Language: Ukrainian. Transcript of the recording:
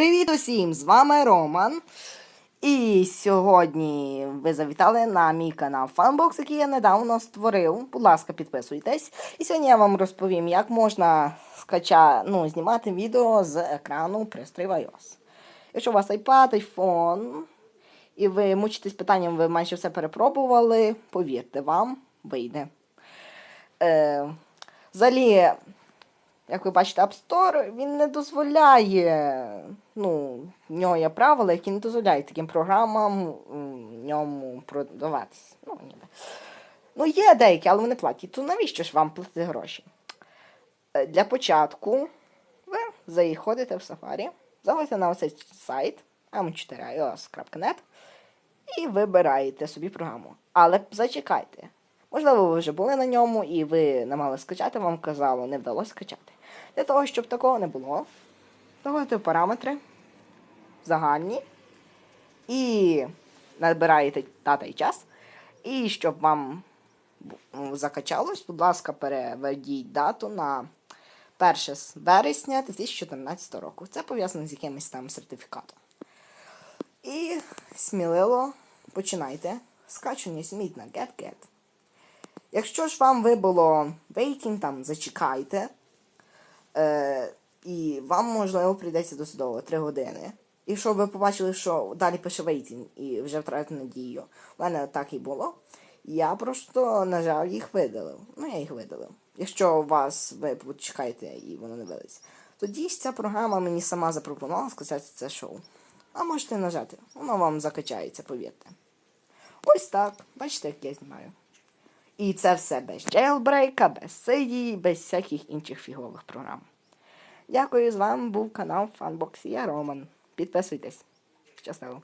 Привіт усім! З вами Роман. І сьогодні ви завітали на мій канал Funbox, який я недавно створив. Будь ласка, підписуйтесь. І сьогодні я вам розповім, як можна скача... ну, знімати відео з екрану пристрою iOS. Якщо у вас iPad, iPhone, і ви мучитесь питанням, ви майже все перепробували, повірте, вам вийде. Е, взагалі, як ви бачите, App Store він не дозволяє. Ну, в нього є правила, які не дозволяють таким програмам в ньому продаватися. Ну, ніби. ну, є деякі, але вони платять. То навіщо ж вам платити гроші? Е, Для початку ви заходите в Safari, заходите на оцей сайт m4ios.net і вибираєте собі програму. Але зачекайте. Можливо, ви вже були на ньому і ви намагалися скачати, вам казало, не вдалося скачати. Для того, щоб такого не було, заходите параметри загальні і набираєте дата і час. І щоб вам закачалось, будь ласка, переведіть дату на 1 вересня 2014 року. Це пов'язано з якимось там сертифікатом. І сміливо починайте. Скачування сміть на GetGet. Якщо ж вам вибуло waiting, там зачекайте, е, і вам, можливо, прийдеться досудово 3 години. І щоб ви побачили, що далі пише waiting і вже втратили надію. У мене так і було. Я просто, на жаль, їх видалив. Ну, я їх видалив. Якщо вас ви почекаєте і воно не вилиться, тоді ця програма мені сама запропонувала сказати це шоу. А можете нажати, воно вам закачається, повірте. Ось так. Бачите, як я знімаю. І це все без джейлбрейка, без CD, без всяких інших фігових програм. Дякую, з вами був канал Funbox. Я Роман. Підписуйтесь. Щасливо!